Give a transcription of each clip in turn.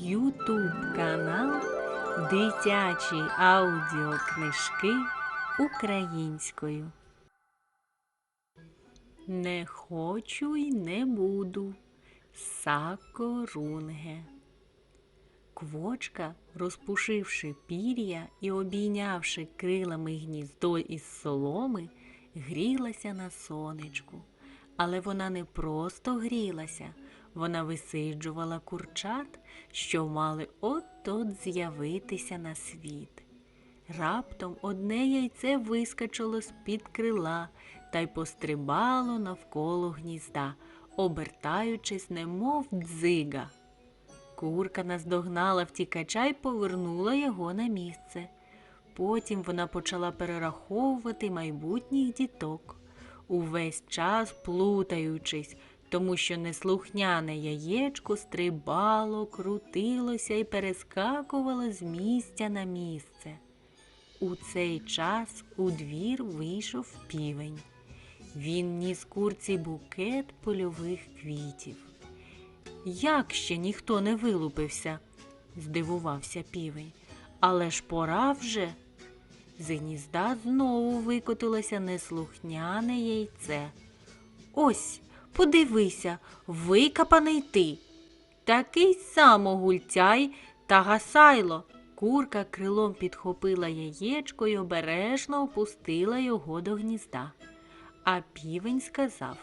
Ютуб канал Дитячі аудіокнижки українською. Не хочу й не буду. Сако Рунге. Квочка, розпушивши пір'я і обійнявши крилами гніздо із соломи, грілася на сонечку. Але вона не просто грілася, вона висиджувала курчат, що мали от-от з'явитися на світ. Раптом одне яйце вискочило з-під крила та й пострибало навколо гнізда, обертаючись, немов дзига. Курка наздогнала втікача й повернула його на місце. Потім вона почала перераховувати майбутніх діток, увесь час плутаючись, тому що неслухняне яєчко стрибало, крутилося і перескакувало з місця на місце. У цей час у двір вийшов півень. Він ніс курці букет польових квітів. Як ще ніхто не вилупився? здивувався півень. Але ж пора вже. З гнізда знову викотилося неслухняне яйце. Ось, подивися, викопаний ти. Такий само гультяй та гасайло. Курка крилом підхопила яєчко й обережно опустила його до гнізда. А півень сказав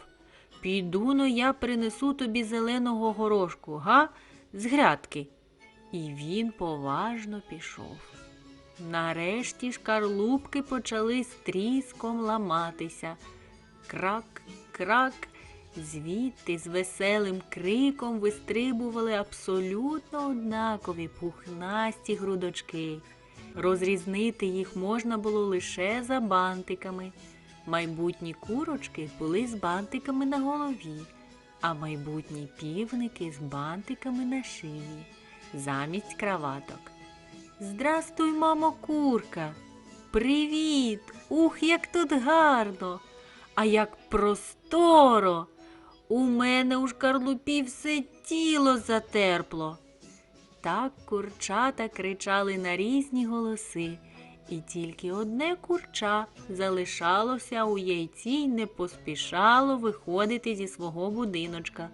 Піду но я принесу тобі зеленого горошку, га, з грядки. І він поважно пішов. Нарешті шкарлупки почали з тріском ламатися. Крак, крак, звідти з веселим криком вистрибували абсолютно однакові пухнасті грудочки. Розрізнити їх можна було лише за бантиками. Майбутні курочки були з бантиками на голові, а майбутні півники з бантиками на шиї, замість краваток. Здрастуй, мамо, курка. Привіт! Ух, як тут гарно! А як просторо! У мене у шкарлупі все тіло затерпло. Так курчата кричали на різні голоси, і тільки одне курча залишалося у яйці й не поспішало виходити зі свого будиночка.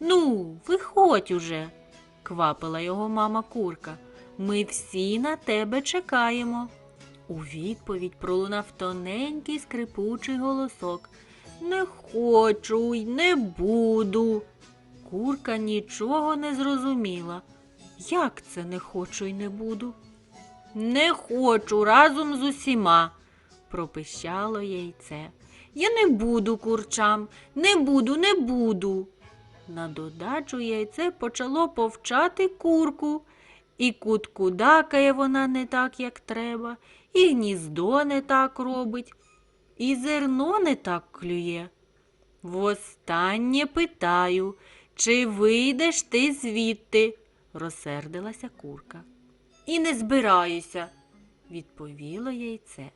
Ну, виходь уже, квапила його мама курка. Ми всі на тебе чекаємо. У відповідь пролунав тоненький скрипучий голосок. Не хочу й не буду. Курка нічого не зрозуміла. Як це не хочу й не буду? Не хочу разом з усіма, пропищало яйце. Я не буду курчам, не буду, не буду. На додачу яйце почало повчати курку, і куткудакає вона не так, як треба, і гніздо не так робить, і зерно не так клює. Востаннє питаю, чи вийдеш ти звідти? розсердилася курка. І не збираюся, відповіло яйце.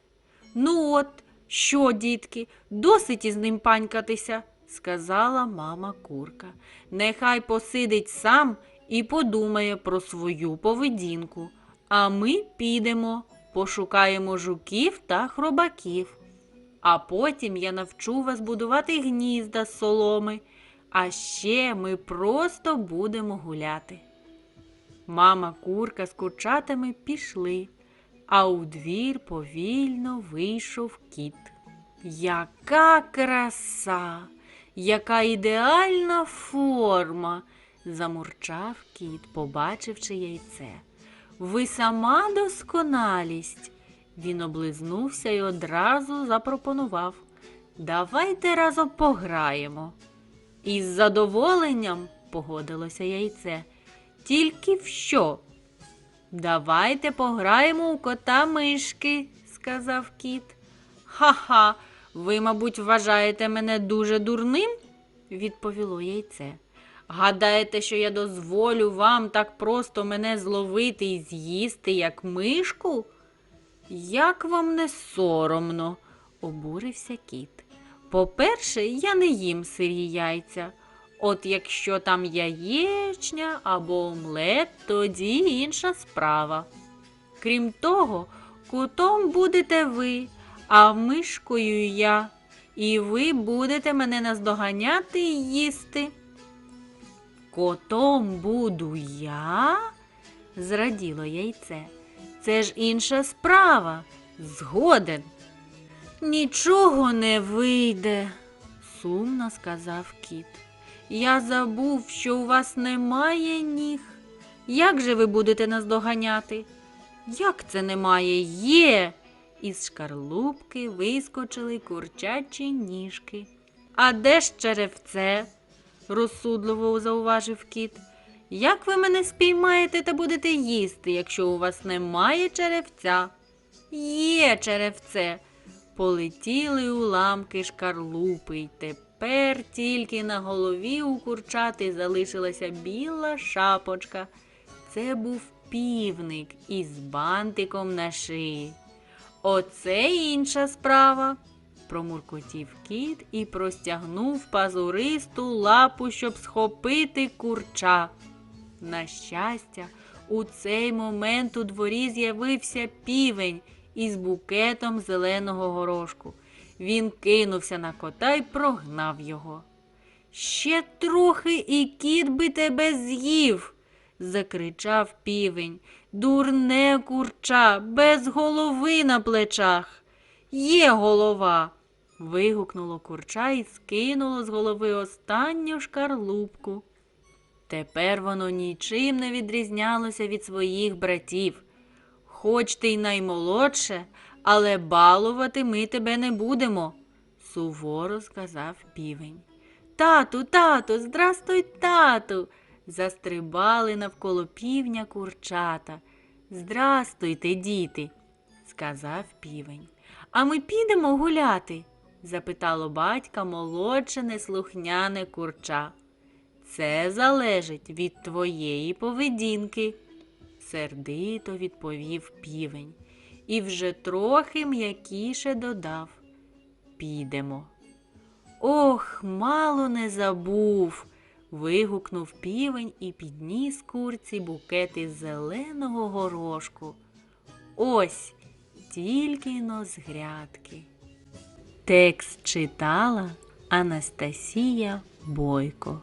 Ну от, що, дітки, досить із ним панькатися, сказала мама курка. Нехай посидить сам і подумає про свою поведінку. А ми підемо, пошукаємо жуків та хробаків. А потім я навчу вас будувати гнізда з соломи, а ще ми просто будемо гуляти. Мама курка з курчатами пішли, а у двір повільно вийшов кіт. Яка краса, яка ідеальна форма, замурчав кіт, побачивши яйце. Ви сама досконалість. Він облизнувся і одразу запропонував. Давайте разом пограємо. Із задоволенням погодилося яйце. Тільки в що? Давайте пограємо у кота мишки, сказав кіт. Ха-ха, ви, мабуть, вважаєте мене дуже дурним? відповіло яйце. Гадаєте, що я дозволю вам так просто мене зловити і з'їсти, як мишку? Як вам не соромно, обурився кіт. По-перше, я не їм сирі яйця. От якщо там яєчня або омлет, тоді інша справа. Крім того, кутом будете ви, а мишкою я, і ви будете мене наздоганяти і їсти. Котом буду я? зраділо яйце. Це ж інша справа. Згоден. Нічого не вийде, сумно сказав кіт. Я забув, що у вас немає ніг. Як же ви будете наздоганяти? Як це немає? Є. Із шкарлупки вискочили курчачі ніжки. А де ж черевце? розсудливо зауважив кіт. Як ви мене спіймаєте та будете їсти, якщо у вас немає черевця? Є черевце. Полетіли уламки шкарлупи, й тепер тільки на голові у курчати залишилася біла шапочка. Це був півник із бантиком на шиї. Оце інша справа. Промуркотів кіт і простягнув пазуристу лапу, щоб схопити курча. На щастя, у цей момент у дворі з'явився півень із букетом зеленого горошку. Він кинувся на кота й прогнав його. Ще трохи і кіт би тебе з'їв, закричав півень. Дурне курча, без голови на плечах. Є голова. вигукнуло курча і скинуло з голови останню шкарлупку. Тепер воно нічим не відрізнялося від своїх братів. Хоч ти й наймолодше, але балувати ми тебе не будемо, суворо сказав півень. Тату, тату, здрастуй, тату. Застрибали навколо півня курчата. Здрастуйте, діти, сказав півень. А ми підемо гуляти? запитало батька молодше неслухняне курча. Це залежить від твоєї поведінки, сердито відповів півень і вже трохи м'якіше додав. Підемо. Ох, мало не забув. вигукнув півень і підніс курці букет із зеленого горошку. Ось тільки но з грядки. Текст читала Анастасія Бойко.